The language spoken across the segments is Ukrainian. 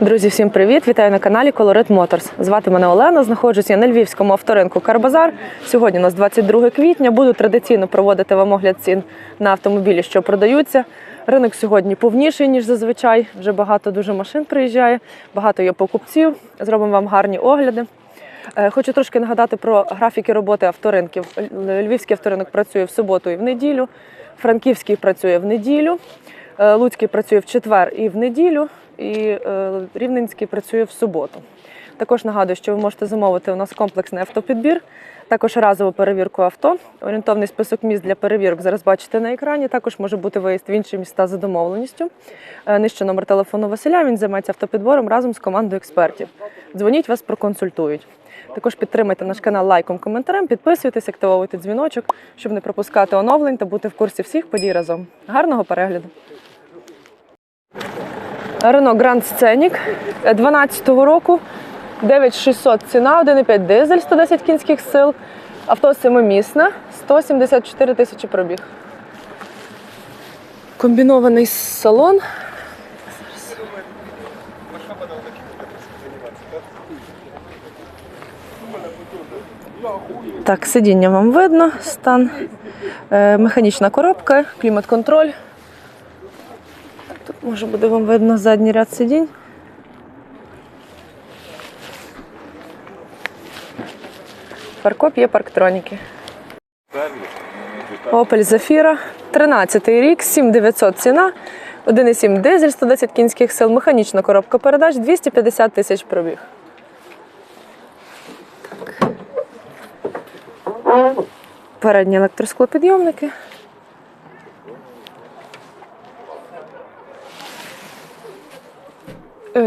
Друзі, всім привіт! Вітаю на каналі Colorit Motors. Звати мене Олена. Знаходжусь я на львівському авторинку Карбазар. Сьогодні у нас 22 квітня. Буду традиційно проводити вам огляд цін на автомобілі, що продаються. Ринок сьогодні повніший ніж зазвичай. Вже багато дуже машин приїжджає, багато є покупців. Зробимо вам гарні огляди. Е, Хочу трошки нагадати про графіки роботи авторинків. Львівський авторинок працює в суботу і в неділю, Франківський працює в неділю, е, Луцький працює в четвер і в неділю, і е, Рівненський працює в суботу. Також нагадую, що ви можете замовити у нас комплексний автопідбір, також разову перевірку авто. Орієнтовний список міст для перевірок зараз бачите на екрані. Також може бути виїзд в інші міста за домовленістю. Е, Нижче номер телефону Василя. Він займається автопідбором разом з командою експертів. Дзвоніть, вас проконсультують. Також підтримайте наш канал лайком, коментарем, підписуйтесь, активовуйте дзвіночок, щоб не пропускати оновлень та бути в курсі всіх подій разом. Гарного перегляду! Renault Grand Scenic 12-го року. 9600 ціна, 1,5 дизель, 110 кінських сил. Авто семимісне, 174 тисячі пробіг. Комбінований салон. Так, сидіння вам видно, стан. Е, механічна коробка, клімат-контроль. Може буде вам видно задній ряд сидінь. Паркоп є парктроніки. Opel Zafira, 13 рік, 7900 ціна, 1,7 дизель, 110 кінських сил, механічна коробка передач, 250 тисяч пробіг. Передні електросклопідйомники.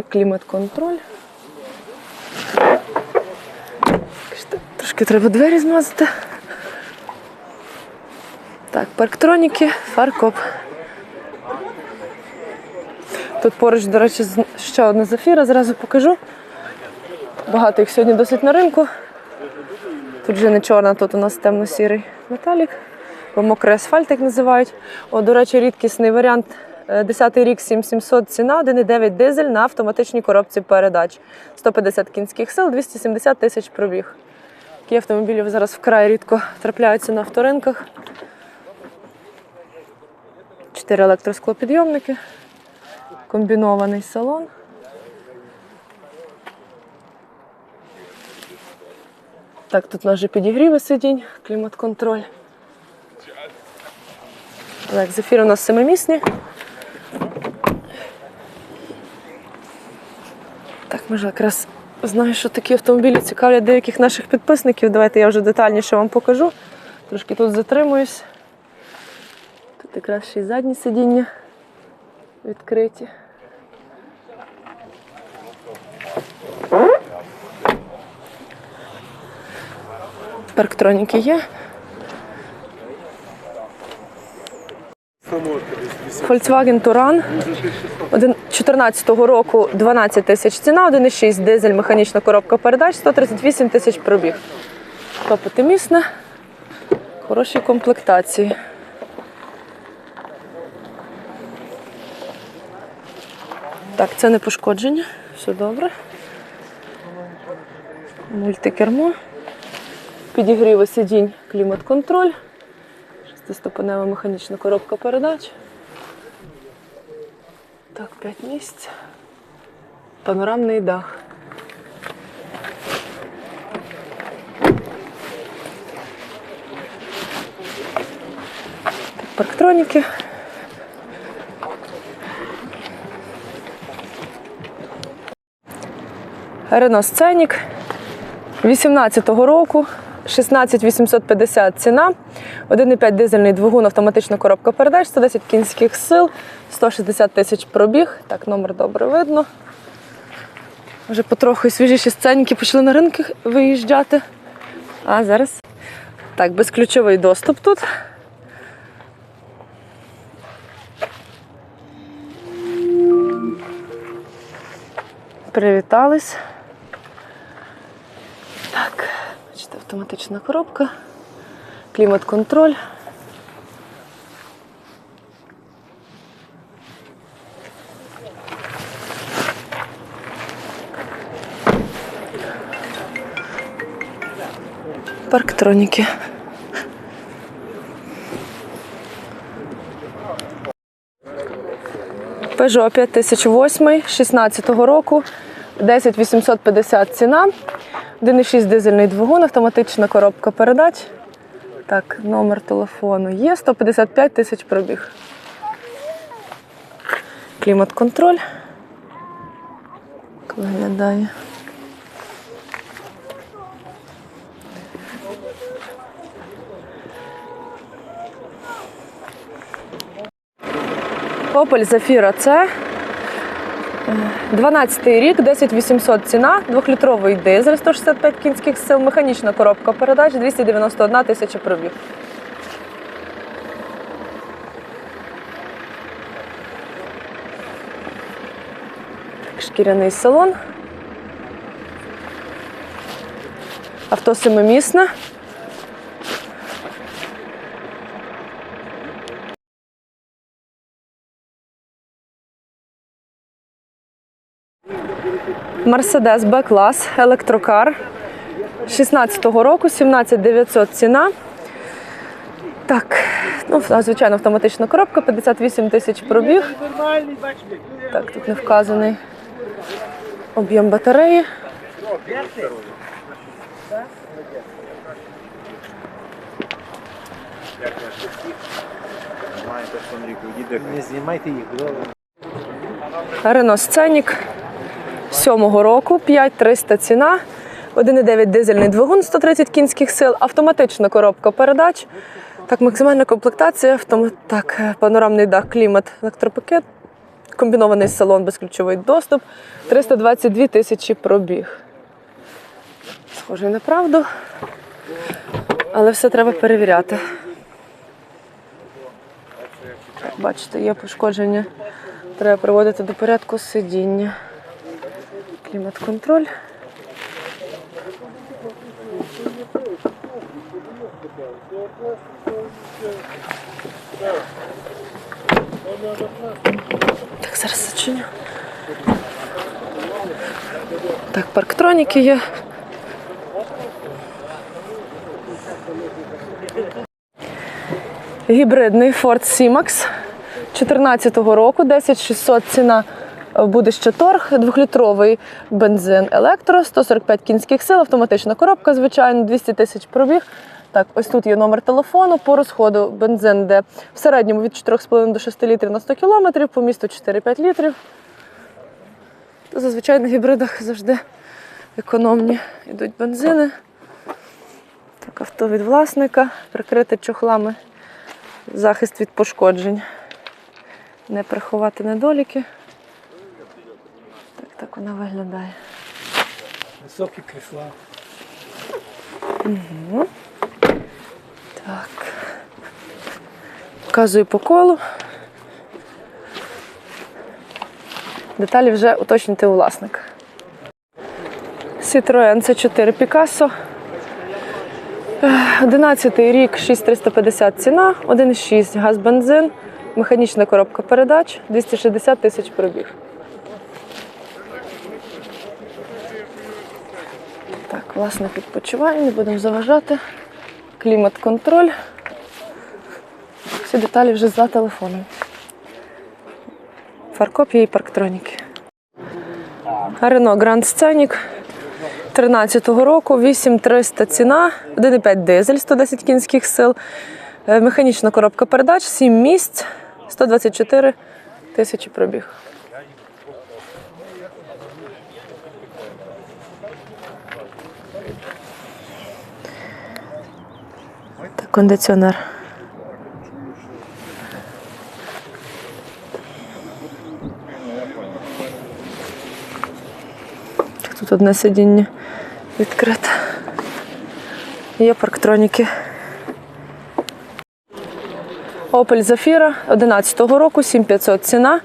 Клімат-контроль. Трошки треба двері змазати. Так, парктроніки, фаркоп. Тут поруч, до речі, ще одна зафіра, зразу покажу. Багато їх сьогодні досить на ринку. Тут вже не чорна, тут у нас темно-сірий металік, бо мокрий асфальт, як називають. О, до речі, рідкісний варіант. Е, 10 рік 7700 ціна, 1,9 дизель на автоматичній коробці передач. 150 кінських сил, 270 тисяч пробіг. Такі автомобілі зараз вкрай рідко трапляються на авторинках. Чотири електросклопідйомники, комбінований салон. Так, тут у нас вже підігріви сидінь, клімат-контроль. Так, зефір у нас семимісні. Може якраз знаю, що такі автомобілі цікавлять деяких наших підписників. Давайте я вже детальніше вам покажу. Трошки тут затримуюсь. Тут якраз ще й задні сидіння відкриті. Парктроніки є. Volkswagen Touran 2014 року 12 тисяч ціна, 1,6 дизель, механічна коробка передач, 138 тисяч пробіг. Топотимісне, хороші комплектації. Так, це не пошкодження, все добре. Мультикермо. Підігріви сидінь, клімат-контроль, шестиступенева механічна коробка передач. Так, 5 місць. Панорамний дах. Парктроніки. Рено Сценік 18-го року. 16 850 ціна, 1,5 дизельний двигун, автоматична коробка передач, 110 кінських сил, 160 тисяч пробіг. Так, номер добре видно. Вже потроху свіжіші сценіки почали на ринки виїжджати. А зараз так, безключовий доступ тут. Привітались. Так, Бачите, автоматична коробка, клімат-контроль. Парктроніки. Peugeot 5008 16 року, 10850 ціна. 1,6 дизельний двигун, автоматична коробка передач. Так, номер телефону є 155 тисяч пробіг. Клімат-контроль. Виглядає. Opel Zafira C. 12 рік, 10800 ціна, 2-літровий дизель, 165 кінських сил, механічна коробка передач, 291 тисяча пробіг. Шкіряний салон. Авто семимісне. Мерседес Б-клас, електрокар 16-го року, 17900 ціна. Так, ну, звичайно, автоматична коробка, 58 тисяч пробіг. Так, тут не вказаний об'єм батареї. Не знімайте їх. Рено Сценік 7-го року, 5300 ціна, 1,9 дизельний двигун, 130 кінських сил, автоматична коробка передач. Так, максимальна комплектація, автом... так, е, панорамний дах, клімат, електропакет, комбінований салон, безключовий доступ, 322 тисячі пробіг. Схоже на правду, але все треба перевіряти. Бачите, є пошкодження. Треба приводити до порядку сидіння. Клімат-контроль. Так, зараз зачиню. Так, парктроніки є. Гібридний Ford C-Max 14-го року, 10600 ціна буде ще торг, двохлітровий бензин електро, 145 кінських сил, автоматична коробка, звичайно, 200 тисяч пробіг. Так, ось тут є номер телефону. По розходу бензин, де в середньому від 4,5 до 6 літрів на 100 кілометрів, по місту 4-5 літрів. Зазвичай на гібридах завжди економні йдуть бензини. Так, авто від власника, прикрите чохлами, захист від пошкоджень. Не приховати недоліки. Так, вона виглядає. Високі крісла. Так. Показую по колу. Деталі вже уточнюйте у власника. Citroen C4 Picasso. 11 рік, 6350 ціна, 1,6 газ бензин, механічна коробка передач, 260 тисяч пробіг. Так, власник відпочиває, не будемо заважати. Клімат-контроль. Всі деталі вже за телефоном. Фаркопія і парктроніки. Рено Гранд Сценік 13-го року, 8300 ціна, 1,5 дизель, 110 кінських сил, е, механічна коробка передач, 7 місць, 124 тисячі пробіг. Кондиціонер. Тут одне сидіння відкрите. Є парктроніки. Opel Zafira 11-го року, 7500 ціна,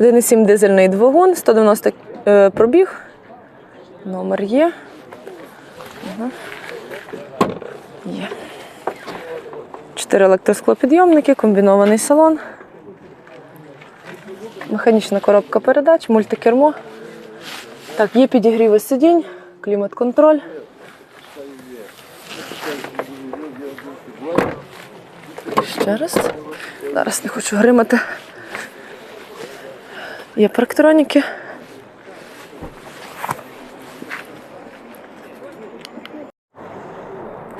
1,7 дизельний двигун, 190 е, пробіг. Номер є. Ага. 4 електросклопідйомники, комбінований салон, механічна коробка передач, мультикермо. Так, є підігріви сидінь, клімат-контроль. Ще раз. Зараз не хочу гримати. Є проектроніки.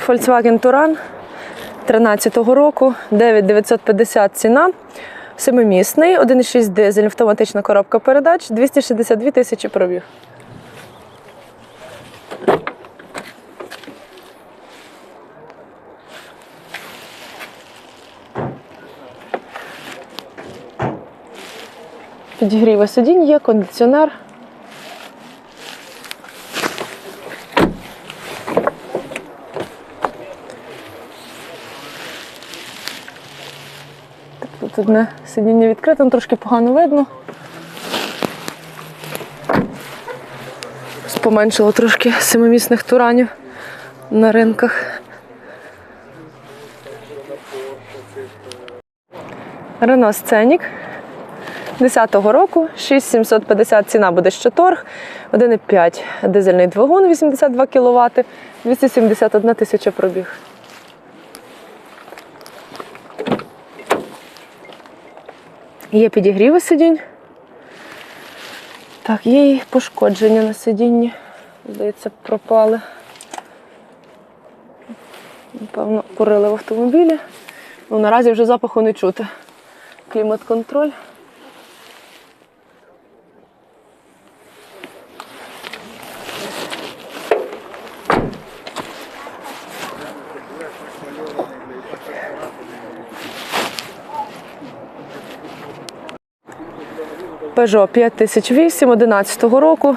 Volkswagen Туран. 13-го року, 9950 ціна. Семимісний, 1,6 дизель, автоматична коробка передач, 262 тисячі пробіг. Підігріва сидінь є, кондиціонер. Одне сидіння відкрите, ну, трошки погано видно. Поменшило трошки семимісних туранів на ринках. Рено Сценік 10-го року, 6750 ціна буде ще торг, 1,5 дизельний двигун, 82 кВт, 271 тисяча пробіг. Є підігріви сидінь. Так, є і пошкодження на сидінні. Здається, пропали. Напевно, курили в автомобілі. Ну, наразі вже запаху не чути. Клімат-контроль. Peugeot 5008 11 року.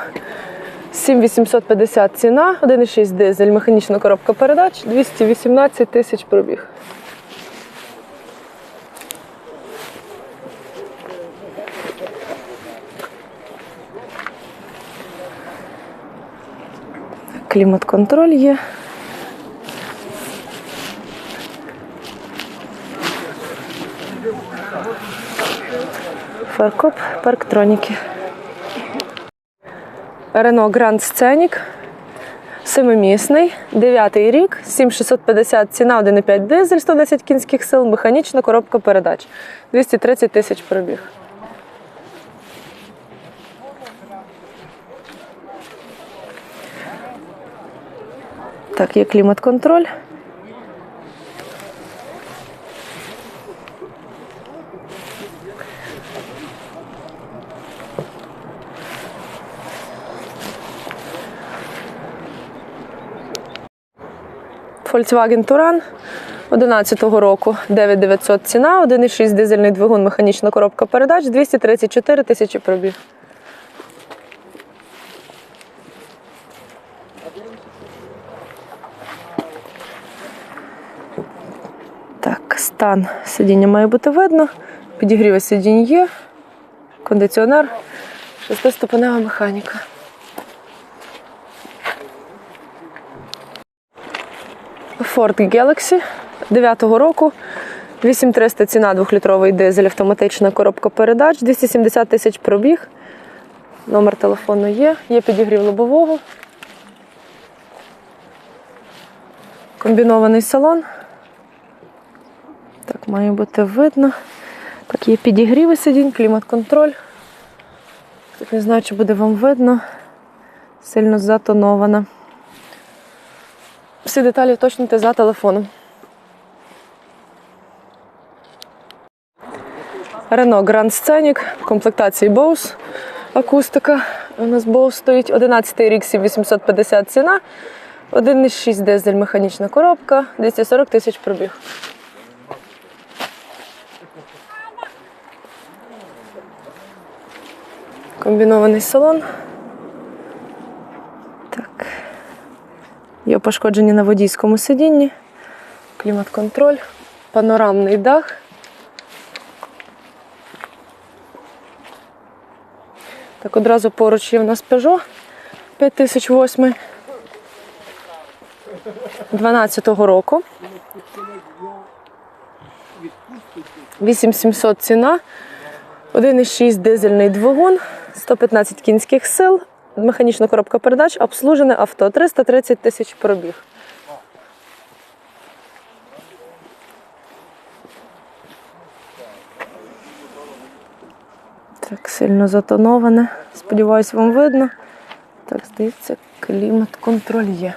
7850 ціна, 1,6 дизель, механічна коробка передач, 218 тисяч пробіг. Клімат-контроль є. Фаркоп, парктроніки. Рено Гранд Сценік. Семимісний, дев'ятий рік, 7650 ціна, 1,5 дизель, 110 кінських сил, механічна коробка передач. 230 тисяч пробіг. Так, є клімат-контроль. Volkswagen Touran 11-го року 9900 ціна, 1,6 дизельний двигун, механічна коробка передач, 234 тисячі пробіг. Так, стан сидіння має бути видно. Підігріва сидінь є, кондиціонер, шестиступенева механіка. Ford Galaxy 9-го року. 8300 ціна 2-літровий дизель, автоматична коробка передач, 270 тисяч пробіг. Номер телефону є, є підігрів лобового. Комбінований салон. Так, має бути видно. Так, є підігріви сидінь, клімат-контроль. Тут не знаю, чи буде вам видно. Сильно затонована. Всі деталі уточнюйте за телефоном. Renault Grand Scenic комплектації Bose. Акустика. У нас Bose стоїть 11 рік 7850 ціна. 1,6 дизель механічна коробка, 240 тисяч пробіг. Комбінований салон. Є пошкодження на водійському сидінні, клімат-контроль, панорамний дах. Так, одразу поруч є в нас Peugeot 5008 12-го року. 8700 ціна. 1,6 дизельний двигун, 115 кінських сил, механічна коробка передач, обслужене авто. 330 тисяч пробіг. Так, сильно затоноване. Сподіваюсь, вам видно. Так, здається, клімат контроль є.